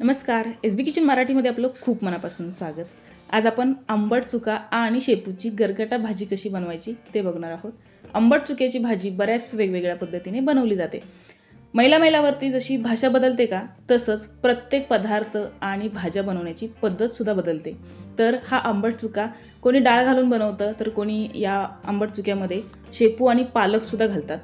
नमस्कार. एस बी किचन मराठीमध्ये आपलं खूप मनापासून स्वागत. आज आपण आंबट चुका आणि शेपूची गरगटा भाजी कशी बनवायची ते बघणार आहोत. आंबट चुक्याची भाजी बऱ्याच वेगवेगळ्या पद्धतीने बनवली जाते. मैला मैलावरती जशी भाषा बदलते का तसंच प्रत्येक पदार्थ आणि भाज्या बनवण्याची पद्धतसुद्धा बदलते. तर हा आंबट चुका कोणी डाळ घालून बनवतं तर कोणी या आंबट चुक्यामध्ये शेपू आणि पालकसुद्धा घालतात.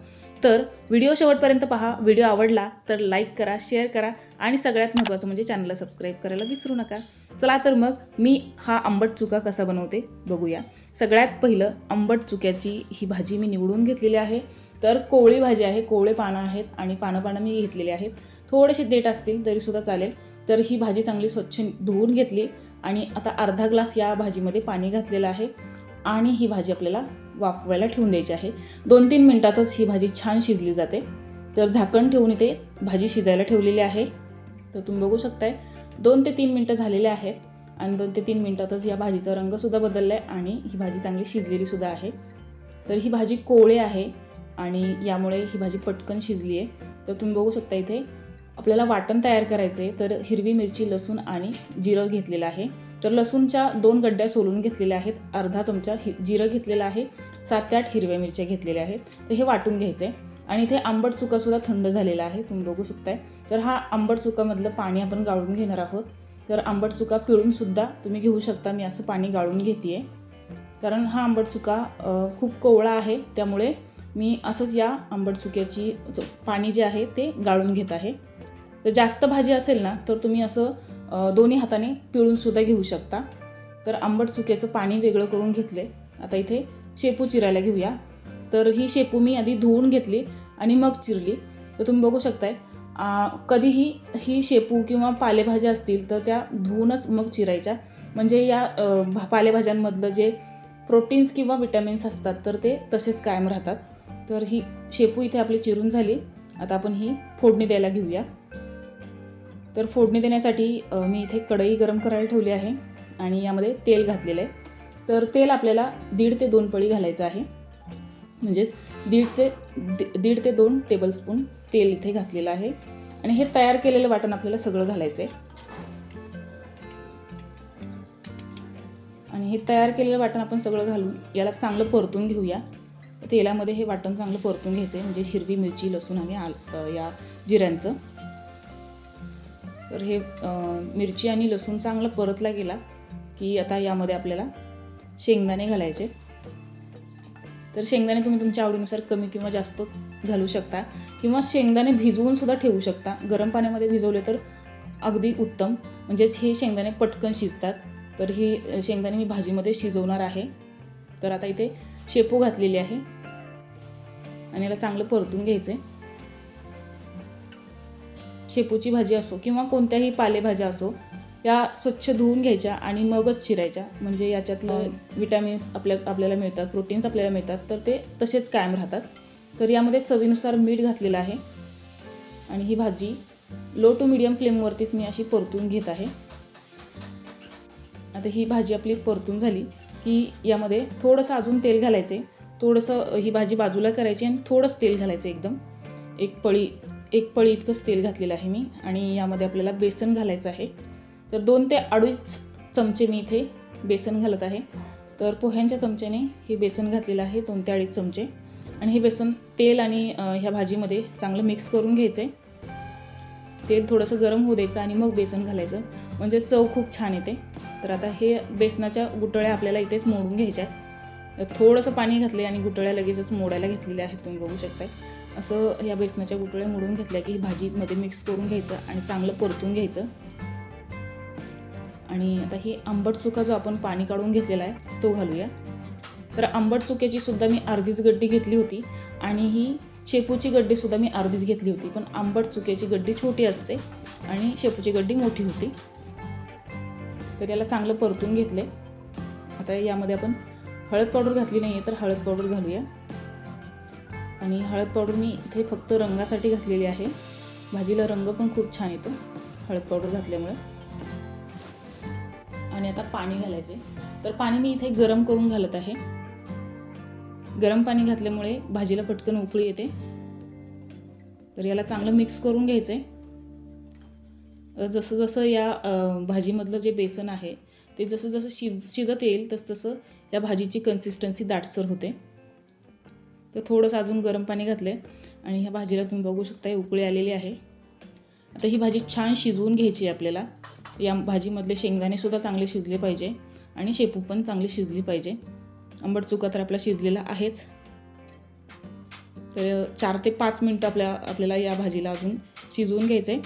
तर व्हिडिओ शेवटपर्यंत पहा. व्हिडिओ आवडला तर लाईक करा शेअर करा आणि सगळ्यात महत्त्वाचं म्हणजे चॅनलला सबस्क्राईब करायला विसरू नका. चला तर मग मी हा आंबट चुका कसा बनवते बघूया. सगळ्यात पहिलं आंबट चुक्याची ही भाजी मी निवडून घेतलेली आहे. तर कोवळी भाजी आहे कोवळे पानं आहेत आणि पानं पानं मी घेतलेली आहेत. थोडेसे देठ असतील तरीसुद्धा चालेल. तर ही भाजी चांगली स्वच्छ धुवून घेतली आणि आता अर्धा ग्लास या भाजीमध्ये पाणी घातलेलं आहे आणि ही भाजी आपल्याला वाफवायला ठेवून द्यायची आहे. दोन तीन मिनटातच ही भाजी छान शिजली जाते. तर झाकण ठेवून इथे भाजी शिजायला ठेवलेली आहे. तर तुम्ही बघू शकताय दोन ते तीन मिनटं झालेले आहेत आणि दोन ते तीन मिनटातच या भाजीचा रंगसुद्धा बदलला आहे आणि ही भाजी चांगली शिजलेलीसुद्धा आहे. तर ही भाजी कोवळे आहे आणि यामुळे ही भाजी पटकन शिजली आहे. तर तुम्ही बघू शकता इथे आपल्याला वाटण तयार करायचे तर हिरवी मिरची लसूण आणि जिरं घेतलेलं आहे. तर लसूणच्या दोन गड्ड्या सोलून घेतलेल्या आहेत. अर्धा चमचा हि जिरं घेतलेलं आहे. सात ते आठ हिरव्या मिरच्या घेतलेल्या आहेत. तर हे वाटून घ्यायचं आहे आणि इथे आंबट चुकासुद्धा थंड झालेला आहे. तुम्ही बघू शकताय. तर हा आंबट चुकामधलं पाणी आपण गाळून घेणार आहोत. तर आंबट चुका पिळूनसुद्धा तुम्ही घेऊ शकता. मी असं पाणी गाळून घेते कारण हा आंबट चुका खूप कोवळा आहे. त्यामुळे मी असंच या आंबट चुक्याची पाणी जे आहे ते गाळून घेत आहे. तर जास्त भाजी असेल ना तर तुम्ही असं दोन्ही हाताने पिळूनसुद्धा घेऊ शकता. तर आंबट चुक्याचं पाणी वेगळं करून घेतले आता इथे शेपू चिरायला घेऊया. तर ही शेपू मी आधी धुवून घेतली आणि मग चिरली. तर तुम्ही बघू शकताय कधीही ही शेपू किंवा पालेभाज्या असतील तर त्या धुवूनच मग चिरायच्या. म्हणजे या भा- पालेभाज्यांमधलं जे प्रोटीन्स किंवा विटॅमिन्स असतात तर ते तसेच कायम राहतात. तर ही शेपू इथे आपली चिरून झाली. आता आपण ही फोडणी द्यायला घेऊया. तर फोडणी देण्यासाठी मी इथे कढई गरम करायला ठेवली आहे आणि यामध्ये तेल घातलेलं आहे. तर तेल आपल्याला दीड ते दोन पळी घालायचं आहे. म्हणजेच दीड ते दि- दीड ते दोन टेबलस्पून तेल इथे घातलेलं आहे. आणि हे तयार केलेलं वाटण आपल्याला सगळं घालायचं आहे आणि हे तयार केलेलं वाटण आपण सगळं घालून याला चांगलं परतून घेऊया. तेलामध्ये हे वाटण चांगलं परतून घ्यायचं आहे म्हणजे हिरवी मिरची लसूण आणि आल या जिऱ्यांचं. तर हे मिरची आणि लसूण चांगलं परतला गेला की आता यामध्ये आपल्याला शेंगदाणे घालायचे. तर शेंगदाणे तुम्ही तुमच्या आवडीनुसार कमी किंवा जास्त घालू शकता किंवा शेंगदाणे भिजवून सुद्धा ठेवू शकता. गरम पाण्यामध्ये भिजवले तर अगदी उत्तम. म्हणजेच हे शेंगदाणे पटकन शिजतात. तर ही शेंगदाणे मी भाजीमध्ये शिजवणार आहे. तर आता इथे शेपू घातलेली आहे. आणि याला चांगलं परतून घ्यायचं आहे शेपूची भाजी असो किंवा कोणत्याही पालेभाज्या असो या स्वच्छ धुवून घ्यायच्या आणि मगच चिरायच्या. म्हणजे याच्यातलं विटॅमिन्स आपल्या आपल्याला मिळतात प्रोटीन्स आपल्याला मिळतात. तर ते तसेच कायम राहतात. तर यामध्ये चवीनुसार मीठ घातलेलं आहे. आणि ही भाजी लो टू मिडियम फ्लेमवरतीच मी अशी परतून घेत आहे. आता ही भाजी आपली परतून झाली की यामध्ये थोडंसं अजून तेल घालायचे थोडंसं ही भाजी बाजूला करायची आणि थोडंसं तेल घालायचं एकदम. एक पळी एक पळी इतकंच तेल घातलेलं आहे मी आणि यामध्ये आपल्याला बेसन घालायचं आहे. तर दोन ते अडीच चमचे मी इथे बेसन घालत आहे. तर पोह्यांच्या चमच्याने हे बेसन घातलेलं आहे दोन ते अडीच चमचे. आणि हे बेसन तेल आणि ह्या भाजीमध्ये चांगलं मिक्स करून घ्यायचं आहे तेल थोडंसं गरम होऊ द्यायचं आणि मग बेसन घालायचं. म्हणजे चव खूप छान येते. तर आता हे बेसनाच्या गुटळ्या आपल्याला इथेच मोडून घ्यायच्या आहेत. थोडंसं पाणी घातले आणि गुटळ्या लगेचच मोडायला घेतलेल्या आहेत तुम्ही बघू शकताय. असं या बेसनाच्या गुटळ्या मोडून घेतल्या की भाजीमध्ये मिक्स करून घ्यायचं आणि चांगलं परतून घ्यायचं. आणि आता ही आंबट चुका जो आपण पाणी काढून घेतलेला आहे तो घालूया. तर आंबट चुक्याची सुद्धा मी अर्धीच गड्डी घेतली होती आणि ही शेपूची गड्डीसुद्धा मी अर्धीच घेतली होती. पण आंबट चुक्याची गड्डी छोटी असते आणि शेपूची गड्डी मोठी होती. तर याला चांगलं परतून घेतले आता यामध्ये आपण हळद पावडर घातली नाही आहे तर हळद पावडर घालूया. आणि हळद पावडर मी इथे फक्त रंगासाठी घातलेली आहे. भाजीला रंग पण खूप छान येतो हळद पावडर घातल्यामुळे. आणि आता पाणी घालायचे तर पाणी मी इथे गरम करून घालत आहे. गरम पाणी घातल्यामुळे भाजीला पटकन उकळी येते. तर याला चांगलं मिक्स करून घ्यायचं आहे जसं जसं या भाजीमधलं जे बेसन आहे ते जसं जसं शिज शिजत येईल तसं तसं या भाजीची कन्सिस्टन्सी दाटसर होते. तर थोडंसं अजून गरम पाणी घातलं आहे आणि ह्या भाजीला तुम्ही बघू शकता ही उकळी आलेली आहे. आता ही भाजी छान शिजवून घ्यायची आहे आपल्याला. या भाजीमधले शेंगदाणेसुद्धा चांगले शिजले पाहिजे आणि शेपू पण चांगली शिजली पाहिजे. आंबट चुका तर आपला शिजलेला आहेच. तर चार ते पाच मिनटं आपल्या आपल्याला या भाजीला अजून शिजवून घ्यायचं आहे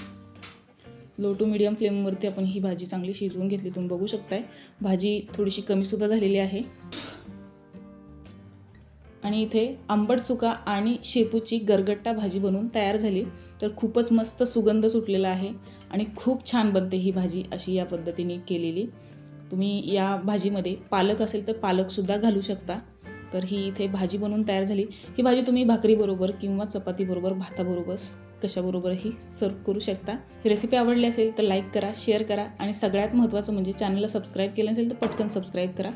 लो टू मिडियम फ्लेमवरती आपण ही भाजी चांगली शिजवून घेतली तुम्ही बघू शकताय. भाजी थोडीशी कमीसुद्धा झालेली आहे. आणि इथे आंबट चुका आणि शेपूची गरगट्टा भाजी बनवून तयार झाली. तर खूपच मस्त सुगंध सुटलेला आहे आणि खूप छान बनते ही भाजी अशी या पद्धतीने केलेली. तुम्ही या भाजीमध्ये पालक असेल तर पालकसुद्धा घालू शकता. तर ही इथे भाजी बनवून तयार झाली. ही भाजी तुम्ही भाकरीबरोबर किंवा चपातीबरोबर भाताबरोबर कशाबरोबरही सर्व करू शकता. ही रेसिपी आवडली असेल तर लाईक करा शेअर करा आणि सगळ्यात महत्त्वाचं म्हणजे चॅनलला सबस्क्राईब केलं नसेल तर पटकन सबस्क्राईब करा.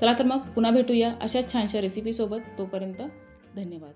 चला तर मग पुन्हा भेटूया अशाच छानशा रेसिपीसोबत तोपर्यंत धन्यवाद.